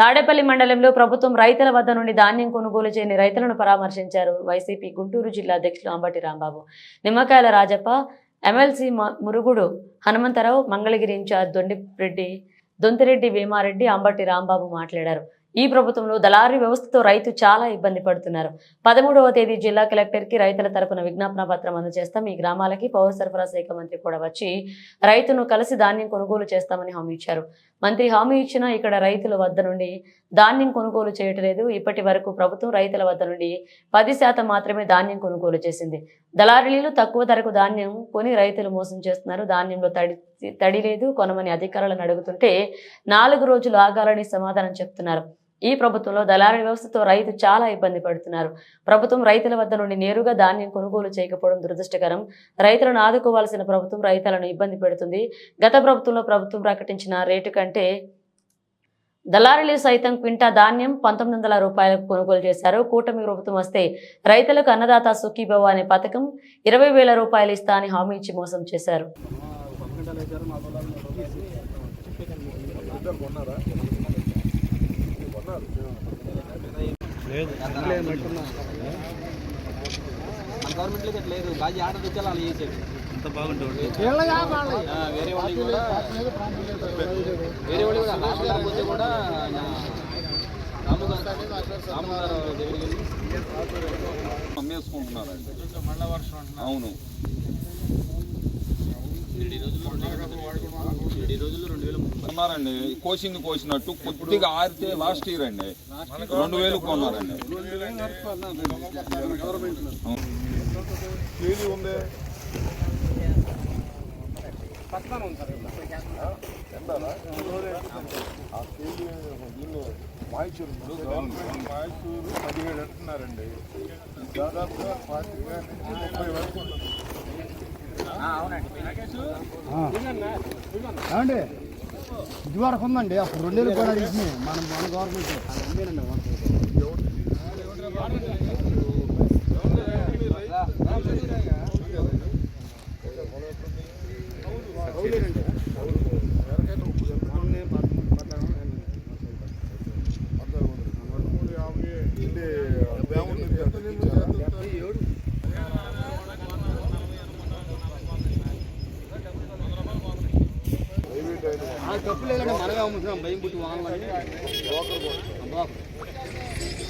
తాడేపల్లి మండలంలో ప్రభుత్వం రైతుల వద్ద నుండి ధాన్యం కొనుగోలు చేయని రైతులను పరామర్శించారు వైసీపీ గుంటూరు జిల్లా అధ్యక్షులు అంబటి రాంబాబు. నిమ్మకాయల రాజప్ప ఎమ్మెల్సీ మురుగుడు హనుమంతరావు మంగళగిరి ఇన్ఛార్జ్ దొండిరెడ్డి దొంతిరెడ్డి వేమారెడ్డి అంబటి రాంబాబు మాట్లాడారు. ఈ ప్రభుత్వంలో దళారీ వ్యవస్థతో రైతు చాలా ఇబ్బంది పడుతున్నారు. పదమూడవ తేదీ జిల్లా కలెక్టర్కి రైతుల తరపున విజ్ఞాపన పత్రం అందజేస్తాం. ఈ గ్రామాలకి పౌర సరఫరా శాఖ మంత్రి కూడా వచ్చి రైతును కలిసి ధాన్యం కొనుగోలు చేస్తామని హామీ ఇచ్చారు. మంత్రి హామీ ఇచ్చినా ఇక్కడ రైతుల వద్ద నుండి ధాన్యం కొనుగోలు చేయట్లేదు. ఇప్పటి వరకు ప్రభుత్వం రైతుల వద్ద నుండి పది శాతం మాత్రమే ధాన్యం కొనుగోలు చేసింది. దళారీలు తక్కువ ధరకు ధాన్యం కొని రైతులు మోసం చేస్తున్నారు. ధాన్యంలో తడి తడి లేదు. కొనమని అధికారులను అడుగుతుంటే నాలుగు రోజులు ఆగాలని సమాధానం చెప్తున్నారు. ఈ ప్రభుత్వంలో దళారీ వ్యవస్థతో రైతు చాలా ఇబ్బంది పడుతున్నారు. ప్రభుత్వం రైతుల వద్ద నుండి నేరుగా ధాన్యం కొనుగోలు చేయకపోవడం దురదృష్టకరం. రైతులను ఆదుకోవాల్సిన ప్రభుత్వం రైతులను ఇబ్బంది పెడుతుంది. గత ప్రభుత్వంలో ప్రభుత్వం ప్రకటించిన రేటు కంటే దళారీలు సైతం క్వింటా ధాన్యం పంతొమ్మిది వందల రూపాయలకు కొనుగోలు చేశారు. కూటమి ప్రభుత్వం వస్తే రైతులకు అన్నదాత సుఖీభవ అనే పథకం ఇరవై వేల రూపాయలు ఇస్తా అని హామీ ఇచ్చి మోసం చేశారు. మన గవర్నమెంట్లోకి అట్లా లేదు బాజీ ఆర్డర్ తెచ్చాలి వాళ్ళు చేసేది అంత బాగుంటుంది వేరే వాళ్ళు కూడా వేరే వాళ్ళు కూడా హాస్పిటల్ పోతే కూడా దగ్గరికి వెళ్ళి అమ్మేసుకుంటున్నారండి అవును ఏడు రోజుల్లో రెండు వేల ముప్పై కొన్నారండి. కోసింది కోసినట్టు కొద్దిగా ఆరితే లాస్ట్ ఇయర్ అండి. రెండు వేలు కొన్నారండి. మాయచూరు ఉంది పదిహేడు అంటున్నారండి. దాదాపుగా పాతిక ముప్పై వరకు ఉంటుంది. ఏమండి? ఇది వరకు ఉందండి. అప్పుడు రెండు వేలు కూడా ఇచ్చినాయి మనం మన గవర్నమెంట్ పదమూడు యాభై ఇది బ్యాగుంది ఎంత ఇచ్చారా? ప్రైవేట్ అయిన ఆ మనమే అమ్ముతున్నాం? భయం పుట్టి వానలని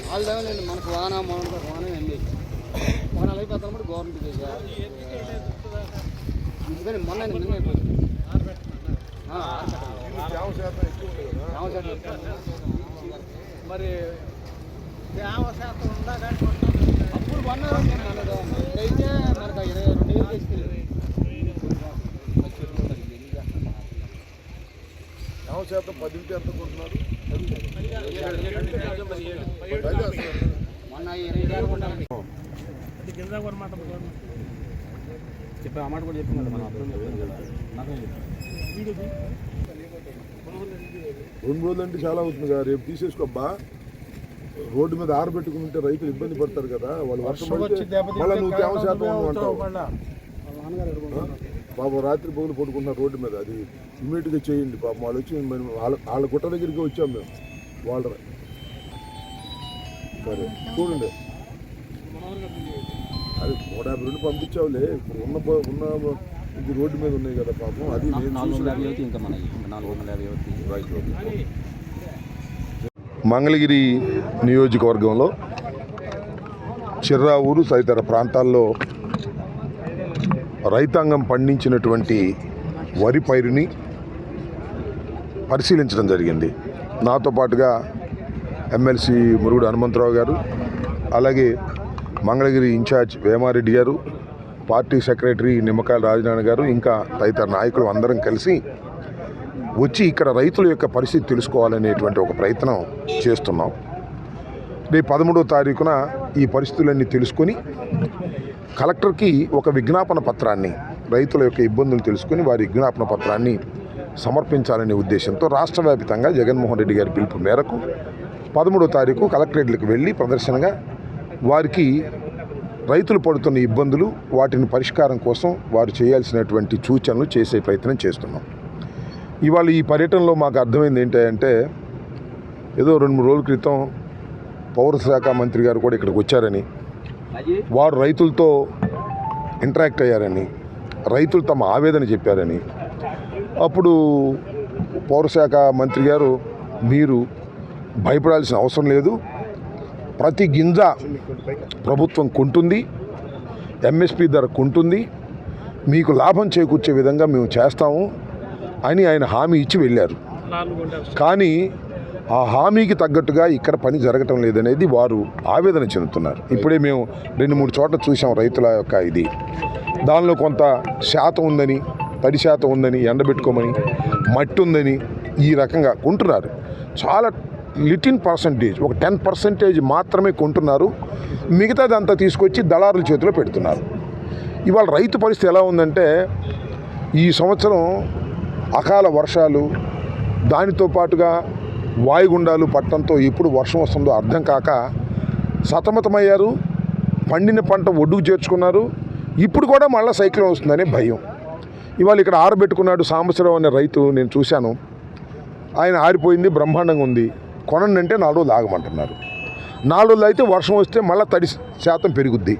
వాళ్ళు లేదండి మనకు వాన మనకు వాన అండి వానాలు అయిపోతాం కూడా గవర్నమెంట్ అందుకని మొన్న నిన్న. దీనికి తేమ శాతం ఉంది. మరి అప్పుడు కొన్నారండి మనకు అయితే మనకు ఇరవై రెండు వేలు తీసుకెళ్ళి తేమ శాతం పదింటి ఎంత కొంటున్నారు చెప్పే మాట కూడా చెప్పింది మనం అర్థం చెప్పారు కదా. రెండు రోజులు అంటే చాలా అవుతుంది కదా రేపు తీసేసుకోబ్బా. రోడ్డు మీద ఆరబెట్టుకుని ఉంటే రైతులు ఇబ్బంది పడతారు కదా వాళ్ళు వర్షం మళ్ళీ నువ్వు తేమ శాతం అంటావు పాపం రాత్రి పగులు పడుకుంటున్నారు రోడ్డు మీద అది ఇమీడియట్గా చేయండి పాపం. వాళ్ళు వచ్చి మరి వాళ్ళ వాళ్ళ గుట్ట దగ్గరికి వచ్చాం మేము. వాళ్ళ సరే చూడండి. అది నూట యాభై రెండు పంపించావులే. ఇప్పుడు ఉన్న ఉన్న ఇది రోడ్డు మీద ఉన్నాయి కదా పాపం. అది మంగళగిరి నియోజకవర్గంలో చిర్రావూరు తదితర ప్రాంతాల్లో రైతాంగం పండించినటువంటి వరి పైరుని పరిశీలించడం జరిగింది. నాతో పాటుగా ఎమ్మెల్సీ మురుగుడు హనుమంతరావు గారు అలాగే మంగళగిరి ఇన్ఛార్జ్ వేమారెడ్డి గారు పార్టీ సెక్రటరీ నిమ్మకాయల రాజనారాయణ గారు ఇంకా తదితర నాయకులు అందరం కలిసి వచ్చి ఇక్కడ రైతుల యొక్క పరిస్థితి తెలుసుకోవాలనేటువంటి ఒక ప్రయత్నం చేస్తున్నాం. రేపు పదమూడో తారీఖున ఈ పరిస్థితులన్నీ తెలుసుకొని కలెక్టర్కి ఒక విజ్ఞాపన పత్రాన్ని రైతుల యొక్క ఇబ్బందులు తెలుసుకొని వారి విజ్ఞాపన పత్రాన్ని సమర్పించాలనే ఉద్దేశంతో రాష్ట్ర వ్యాప్తంగా జగన్మోహన్ రెడ్డి గారి పిలుపు మేరకు పదమూడో తారీఖు కలెక్టరేట్లకు వెళ్ళి ప్రదర్శనగా వారికి రైతులు పడుతున్న ఇబ్బందులు వాటిని పరిష్కారం కోసం వారు చేయాల్సినటువంటి సూచనలు చేసే ప్రయత్నం చేస్తున్నాం. ఇవాళ ఈ పర్యటనలో మాకు అర్థమైంది ఏంటంటే ఏదో రెండు మూడు రోజుల క్రితం పౌర శాఖ మంత్రి గారు కూడా ఇక్కడికి వచ్చారని. వారు రైతులతో ఇంటరాక్ట్ అయ్యారని రైతులు తమ ఆవేదన చెప్పారని. అప్పుడు పౌరశాఖ మంత్రి గారు మీరు భయపడాల్సిన అవసరం లేదు. ప్రతి గింజ ప్రభుత్వం కొంటుంది ఎంఎస్పి ధర కొంటుంది. మీకు లాభం చేకూర్చే విధంగా మేము చేస్తాము అని ఆయన హామీ ఇచ్చి వెళ్ళారు. కానీ ఆ హామీకి తగ్గట్టుగా ఇక్కడ పని జరగటం లేదనేది వారు ఆవేదన చెందుతున్నారు. ఇప్పుడే మేము రెండు మూడు చోట్ల చూసాం రైతుల యొక్క ఇది. దానిలో కొంత శాతం ఉందని తడి శాతం ఉందని ఎండబెట్టుకోమని మట్టి ఉందని ఈ రకంగా కొంటున్నారు. చాలా లిటిన్ పర్సంటేజ్ ఒక టెన్ పర్సంటేజ్ మాత్రమే కొంటున్నారు. మిగతాదంతా తీసుకొచ్చి దళారుల చేతిలో పెడుతున్నారు. ఇవాళ రైతు పరిస్థితి ఎలా ఉందంటే ఈ సంవత్సరం అకాల వర్షాలు దానితో పాటుగా వాయుగుండాలు పట్టడంతో ఎప్పుడు వర్షం వస్తుందో అర్థం కాక సతమతమయ్యారు. పండిన పంట ఒడ్డుకు చేర్చుకున్నారు. ఇప్పుడు కూడా మళ్ళీ సైక్లోన్ వస్తుందనే భయం. ఇవాళ ఇక్కడ ఆరబెట్టుకున్నాడు సాంబశివరావు అనే రైతు నేను చూశాను. ఆయన ఆరిపోయింది బ్రహ్మాండంగా ఉంది. కొనండి అంటే నాలుగు రోజులు ఆగమంటున్నారు. నాలుగు రోజులు అయితే వర్షం వస్తే మళ్ళీ తడి శాతం పెరుగుద్ది.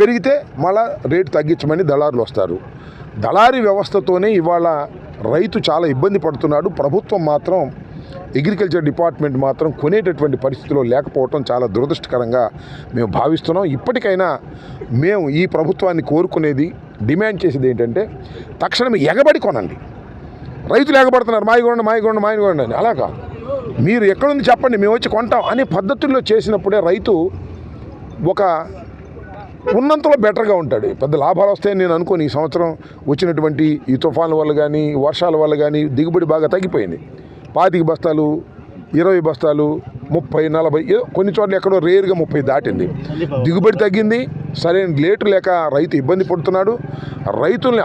పెరిగితే మళ్ళా రేటు తగ్గించమని దళారులు వస్తారు. దళారీ వ్యవస్థతోనే ఇవాళ రైతు చాలా ఇబ్బంది పడుతున్నాడు. ప్రభుత్వం మాత్రం అగ్రికల్చర్ డిపార్ట్మెంట్ మాత్రం కొనేటటువంటి పరిస్థితిలో లేకపోవటం చాలా దురదృష్టకరంగా మేము భావిస్తున్నాం. ఇప్పటికైనా మేము ఈ ప్రభుత్వాన్ని కోరుకునేది డిమాండ్ చేసేది ఏంటంటే తక్షణం ఎగబడి కొనండి. రైతులు ఎగబడుతున్నారు మాయగొండ మాయగొండ మాయగొండ అని. అలా కాదు మీరు ఎక్కడుంది చెప్పండి మేము వచ్చి కొంటాం అనే పద్ధతుల్లో చేసినప్పుడే రైతు ఒక ఉన్నంతలో బెటర్గా ఉంటాడు. పెద్ద లాభాలు వస్తాయని నేను అనుకోని. ఈ సంవత్సరం వచ్చినటువంటి ఈ తుఫాన్ల వల్ల కానీ వర్షాల వల్ల కానీ దిగుబడి బాగా తగ్గిపోయింది. పాతిక బస్తాలు ఇరవై బస్తాలు ముప్పై నలభై కొన్ని చోట్ల ఎక్కడో రేరుగా ముప్పై దాటింది. దిగుబడి తగ్గింది సరైన లేటు లేక రైతు ఇబ్బంది పడుతున్నాడు. రైతుల్ని